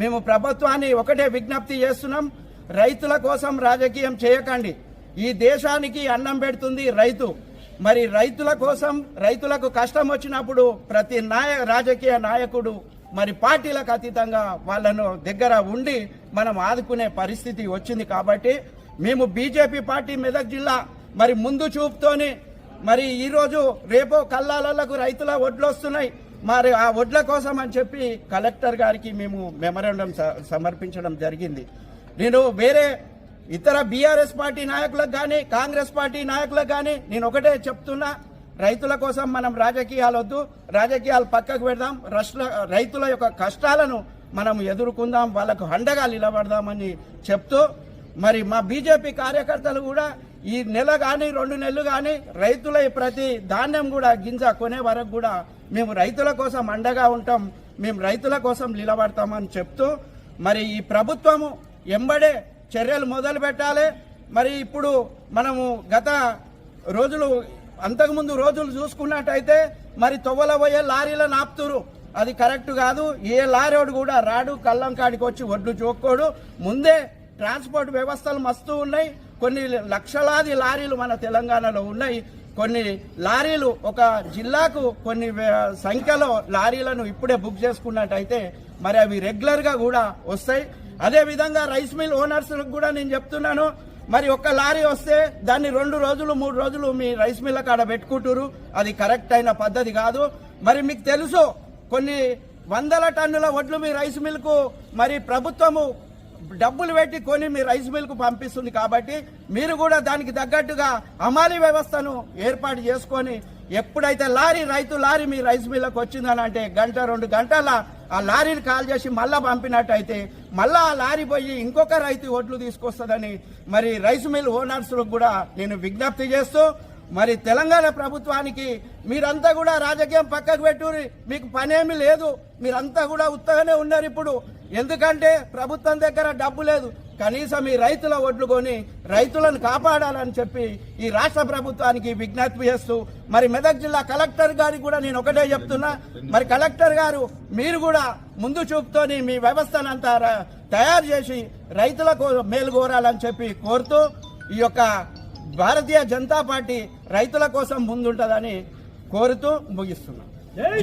మేము ప్రభుత్వాన్ని ఒకటే విజ్ఞప్తి చేస్తున్నాం రైతుల కోసం రాజకీయం చేయకండి. ఈ దేశానికి అన్నం పెడుతుంది రైతు. మరి రైతుల కోసం రైతులకు కష్టం వచ్చినప్పుడు ప్రతి నాయ రాజకీయ నాయకుడు మరి పార్టీలకు అతీతంగా వాళ్ళను దగ్గర ఉండి మనం ఆదుకునే పరిస్థితి వచ్చింది కాబట్టి మేము బీజేపీ పార్టీ మెదక్ జిల్లా మరి ముందు చూపుతోని మరి ఈరోజు రేపో కల్లాలకు రైతుల వడ్లు వస్తున్నాయి మరి ఆ వడ్ల కోసం అని చెప్పి కలెక్టర్ గారికి మేము మెమరాండం స- సమర్పించడం జరిగింది. నేను వేరే ఇతర బీఆర్ఎస్ పార్టీ నాయకులకు కానీ కాంగ్రెస్ పార్టీ నాయకులకు కానీ నేను ఒకటే చెప్తున్నా. రైతుల కోసం మనం రాజకీయాలు వద్దు. రాజకీయాలు పక్కకు పెడదాం. రష్ల- రైతుల యొక్క కష్టాలను మనం ఎదుర్కొందాం. వాళ్ళకు అండగా నిలబడదామని చెప్తూ మరి మా బీజేపీ కార్యకర్తలు కూడా ఈ నెల కానీ రెండు నెలలు కానీ రైతుల ప్రతి ధాన్యం కూడా గింజ కొనే వరకు కూడా మేము రైతుల కోసం అండగా ఉంటాం మేము రైతుల కోసం నిలబడతామని చెప్తూ మరి ఈ ప్రభుత్వము ఎంబడే చర్యలు మొదలు పెట్టాలి. మరి ఇప్పుడు మనము గత రోజులు అంతకుముందు రోజులు చూసుకున్నట్టయితే మరి తొవ్వల పోయే లారీలను ఆపుతురు. అది కరెక్ట్ కాదు. ఏ లారీవాడు కూడా రాడు కళ్ళం కాడికి వచ్చి ఒడ్లు చూక్కోడు. ముందే ట్రాన్స్పోర్ట్ వ్యవస్థలు మస్తు ఉన్నాయి. కొన్ని లక్షలాది లారీలు మన తెలంగాణలో ఉన్నాయి. కొన్ని లారీలు ఒక జిల్లాకు కొన్ని సంఖ్యలో లారీలను ఇప్పుడే బుక్ చేసుకున్నట్టయితే మరి అవి రెగ్యులర్గా కూడా వస్తాయి. అదే విధంగా రైస్ మిల్ ఓనర్స్ కూడా నేను చెప్తున్నాను. మరి ఒక్క లారీ వస్తే దాన్ని రెండు రోజులు మూడు రోజులు మీ రైస్ మిల్ల కాడ పెట్టుకుంటారు అది కరెక్ట్ అయిన పద్ధతి కాదు. మరి మీకు తెలుసు కొన్ని వందల టన్నుల వడ్లు మీ రైస్ మిల్కు మరి ప్రభుత్వము డబ్బులు పెట్టి కొని మీ రైస్ మిల్కు పంపిస్తుంది కాబట్టి మీరు కూడా దానికి తగ్గట్టుగా అమాలి వ్యవస్థను ఏర్పాటు చేసుకొని ఎప్పుడైతే లారీ రైతు లారీ మీ రైస్ మిల్లకు వచ్చిందని అంటే గంట రెండు గంటల ఆ లారీని కాల్ చేసి మళ్ళా పంపినట్టయితే మళ్ళా ఆ లారీ పోయి ఇంకొక రైతు ఓట్లు తీసుకొస్తుందని మరి రైస్ మిల్ ఓనర్స్లకు కూడా నేను విజ్ఞప్తి చేస్తూ మరి తెలంగాణ ప్రభుత్వానికి మీరంతా కూడా రాజకీయం పక్కకు పెట్టుర్రి మీకు పనేమి లేదు మీరంతా కూడా ఉత్తగానే ఉన్నారు ఇప్పుడు. ఎందుకంటే ప్రభుత్వం దగ్గర డబ్బు లేదు. కనీసం ఈ రైతుల ఒడ్లు కొని రైతులను కాపాడాలని చెప్పి ఈ రాష్ట్ర ప్రభుత్వానికి విజ్ఞప్తి చేస్తూ మరి మెదక్ జిల్లా కలెక్టర్ గారికి కూడా నేను ఒకటే చెప్తున్నా. మరి కలెక్టర్ గారు మీరు కూడా ముందు చూపుతోని మీ వ్యవస్థనంతా తయారు చేసి రైతులకు మేలు కోరాలని చెప్పి కోరుతూ ఈ యొక్క భారతీయ జనతా పార్టీ రైతుల కోసం ముందుంటుందని కోరుతూ ముగిస్తున్నాం.